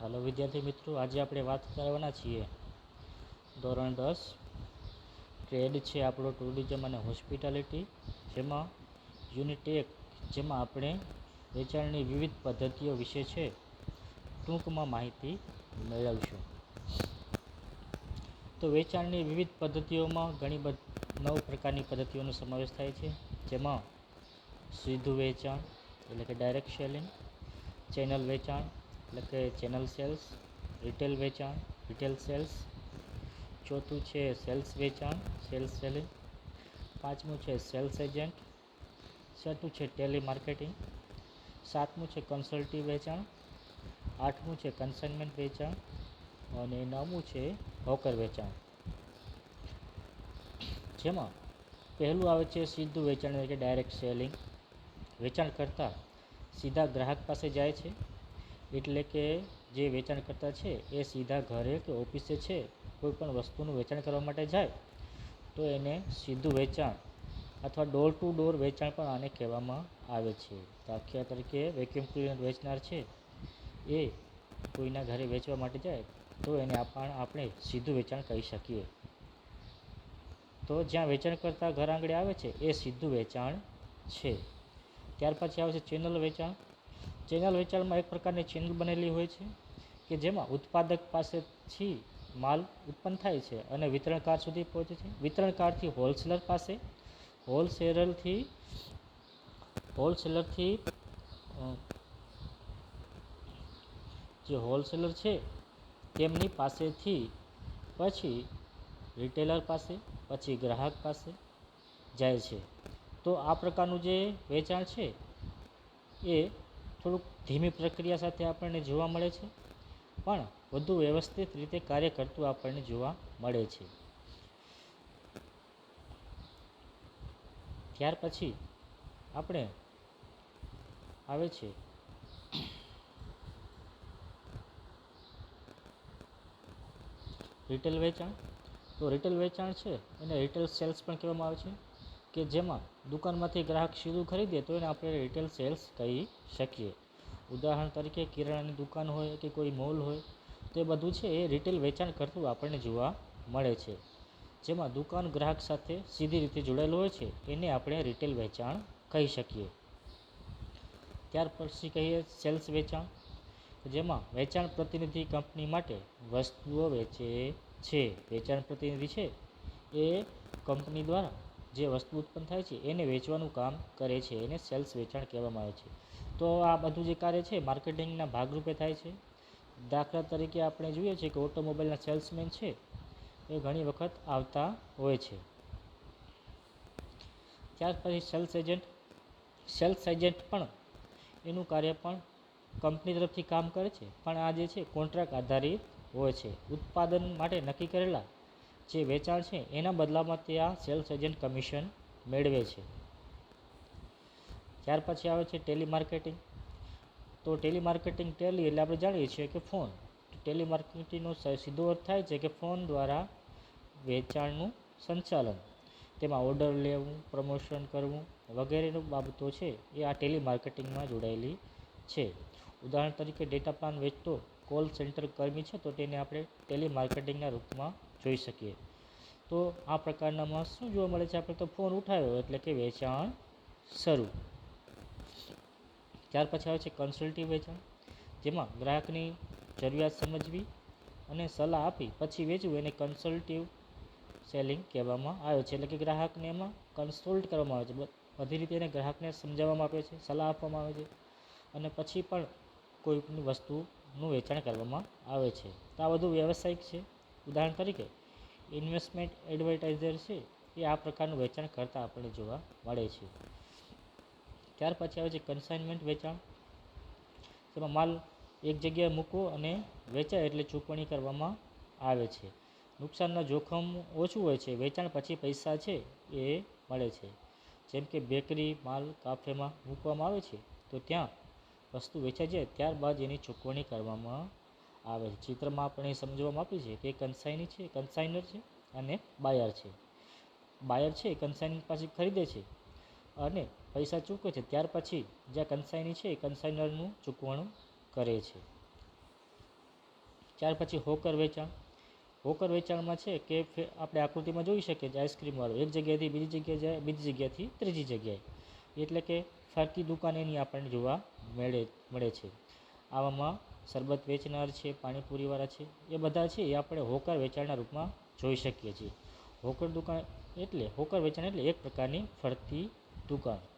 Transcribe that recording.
હાલો વિદ્યાર્થી મિત્રો, આજે આપણે વાત કરવાના છીએ. ધોરણ દસ, ટ્રેડ છે આપણો ટુરિઝમ અને હોસ્પિટાલિટી, જેમાં યુનિટ એક જેમાં આપણે વેચાણની વિવિધ પદ્ધતિઓ વિશે છે, ટૂંકમાં માહિતી મેળવીશું. તો વેચાણની વિવિધ પદ્ધતિઓમાં ઘણી બધ, નવ પ્રકારની પદ્ધતિઓનો સમાવેશ થાય છે, જેમાં સીધું વેચાણ, એટલે કે ડાયરેક્ટ સેલિંગ ચેનલ વેચાણ એટલે કે ચેનલ સેલ્સ રિટેલ વેચાણ રિટેલ સેલ્સ ચોથું છે સેલ્સ વેચાણ સેલ્સ સેલિંગ પાંચમું છે સેલ્સ એજન્ટ છઠ્ઠું છે ટેલી માર્કેટિંગ સાતમું છે કન્સલ્ટી વેચાણ. આઠમું છે કન્સાઇનમેન્ટ વેચાણ. અને નવમું છે હોકર વેચાણ. જેમાં પહેલું આવે છે સીધું વેચાણ, એટલે કે ડાયરેક્ટ સેલિંગ વેચાણ કરતાં સીધા ગ્રાહક પાસે જાય છે. એટલે કે જે વેચાણ કરતા છે, એ સીધા ઘરે કે ઓફિસે છે, કોઈ પણ વસ્તુનું વેચાણ કરવા માટે જાય, તો એને સીધું વેચાણ અથવા ડોર ટુ ડોર વેચાણ પણ આને કહેવામાં આવે છે. દાખલા તરીકે વેક્યુમ ક્લીનર વેચનાર છે, એ કોઈના ઘરે વેચવા માટે જાય, તો એને પણ આપણે સીધું વેચાણ કહી શકીએ. તો જ્યાં વેચાણ કરતાં ઘર આંગળે આવે છે, એ સીધું વેચાણ છે. ત્યાર પછી આવે છે ચેનલ વેચાણ. ચેનલ વેચાણમાં એક પ્રકારની ચેનલ બનેલી હોય છે કે જેમાં ઉત્પાદક પાસેથી માલ ઉત્પન્ન થાય છે અને વિતરણકાર સુધી પહોંચે છે. વિતરણકારથી હોલસેલર પાસે, હોલસેલરથી હોલસેલરથી જે હોલસેલર છે તેમની પાસેથી પછી રિટેલર પાસે, પછી ગ્રાહક પાસે જાય છે. તો આ પ્રકારનું જે વેચાણ છે એ થોડુંક ધીમી પ્રક્રિયા સાથે આપણને જોવા મળે છે, પણ વધુ વ્યવસ્થિત રીતે કાર્ય કરતું આપણને જોવા મળે છે. ત્યાર પછી આપણે આવે છે રિટેલ વેચાણ. તો રિટેલ વેચાણ છે, એને રિટેલ સેલ્સ પણ કહેવામાં આવે છે. કે જેમાં દુકાનમાંથી ગ્રાહક સીધું ખરીદે તો એને આપણે રિટેલ સેલ્સ કહી શકીએ. ઉદાહરણ તરીકે કિરાણાની દુકાન હોય કે કોઈ મોલ હોય, તે બધું છે એ રિટેલ વેચાણ કરતું આપણને જોવા મળે છે. જેમાં દુકાન ગ્રાહક સાથે સીધી રીતે જોડાયેલું હોય છે, એને આપણે રિટેલ વેચાણ કહી શકીએ. ત્યાર પછી કહીએ સેલ્સ વેચાણ, જેમાં વેચાણ પ્રતિનિધિ કંપની માટે વસ્તુઓ વેચે છે. વેચાણ પ્રતિનિધિ છે એ કંપની દ્વારા જે વસ્તુ ઉત્પન્ન થાય છે, એને વેચવાનું કામ કરે છે, એને સેલ્સ વેચાણ કહેવામાં આવે છે. તો આ બધું જે કાર્ય છે, માર્કેટિંગના ભાગરૂપે થાય છે. દાખલા તરીકે આપણે જોઈએ છીએ કે ઓટોમોબાઈલના સેલ્સમેન છે, એ ઘણી વખત આવતા હોય છે. ત્યાર પછી સેલ્સ એજન્ટ સેલ્સ એજન્ટ પણ એનું કાર્ય પણ કંપની તરફથી કામ કરે છે. પણ આ જે છે, કોન્ટ્રાક્ટ આધારિત હોય છે. ઉત્પાદન માટે નક્કી કરેલા જે વેચાણ છે, એના બદલામાં તે આ સેલ્સ એજન્ટ કમિશન મેળવે છે. ત્યાર પછી આવે છે ટેલિમાર્કેટિંગ. તો ટેલિમાર્કેટિંગ ટેલી એટલે આપણે જાણીએ છીએ કે ફોન. ટેલિમાર્કેટિંગનો સીધો અર્થ થાય છે કે ફોન દ્વારા વેચાણનું સંચાલન. તેમાં ઓર્ડર લેવું, પ્રમોશન કરવું વગેરેનું બાબતો છે, એ આ ટેલિમાર્કેટિંગમાં જોડાયેલી છે. ઉદાહરણ તરીકે ડેટા પ્લાન વેચતો કોલ સેન્ટર કર્મી છે, તો તેને આપણે ટેલિમાર્કેટિંગના રૂપમાં જોઈ શકીએ. તો આ પ્રકારનામાં શું જોવા મળે છે? આપણે તો ફોન ઉઠાવ્યો એટલે કે વેચાણ શરૂ. ત્યાર પછી આવે છે કન્સલ્ટિવ વેચાણ, જેમાં ગ્રાહકની જરૂરિયાત સમજવી અને સલાહ આપી, પછી વેચવું, એને કન્સલ્ટિવ સેલિંગ કહેવામાં આવે છે. એટલે કે ગ્રાહકને એમાં કન્સલ્ટ કરવામાં આવે છે. બધી રીતે એને ગ્રાહકને સમજાવવામાં આવે છે, સલાહ આપવામાં આવે છે. અને પછી પણ કોઈપણ વસ્તુનું વેચાણ કરવામાં આવે છે. તો આ બધું વ્યવસાયિક છે. ઉદાહરણ તરીકે ઇન્વેસ્ટમેન્ટ એડવર્ટાઇઝર છે, એ આ પ્રકારનું વેચાણ કરતાં આપણને જોવા મળે છે. ત્યાર પછી આવે છે કન્સાઇનમેન્ટ વેચાણ. જેમાં માલ એક જગ્યાએ મૂકવો અને વેચાય એટલે ચૂકવણી કરવામાં આવે છે. નુકસાનના જોખમ ઓછું હોય છે, વેચાણ પછી પૈસા છે એ મળે છે. જેમ કે બેકરી, માલ કાફેમાં મૂકવામાં આવે છે, તો ત્યાં વસ્તુ વેચાઈ જાય ત્યારબાદ એની ચૂકવણી કરવામાં આવે છે. ચિત્રમાં આપણે સમજવામાં આપી છે કે કન્સાઇની છે કન્સાઇનર છે અને બાયર છે. બાયર છે કન્સાઇન પાછી ખરીદે છે અને પૈસા ચૂકવે છે. ત્યાર પછી જ્યાં કન્સાઈની છે એ કન્સાઇનરનું ચૂકવણું કરે છે. ત્યાર પછી હોકર વેચાણ. હોકર વેચાણમાં છે કે આપણે આકૃતિમાં જોઈ શકીએ છીએ આઈસ્ક્રીમવાળો એક જગ્યાએથી બીજી જગ્યાએ બીજી જગ્યાએથી ત્રીજી જગ્યાએ. એટલે કે ફરતી દુકાન એની આપણને જોવા મળે મળે છે. આવામાં શરબત વેચનાર છે, પાણીપુરીવાળા છે, એ બધા છે, એ આપણે હોકર વેચાણના રૂપમાં જોઈ શકીએ છીએ. હોકર દુકાન એટલે, હોકર વેચાણ એટલે એક પ્રકારની ફરતી દુકાન.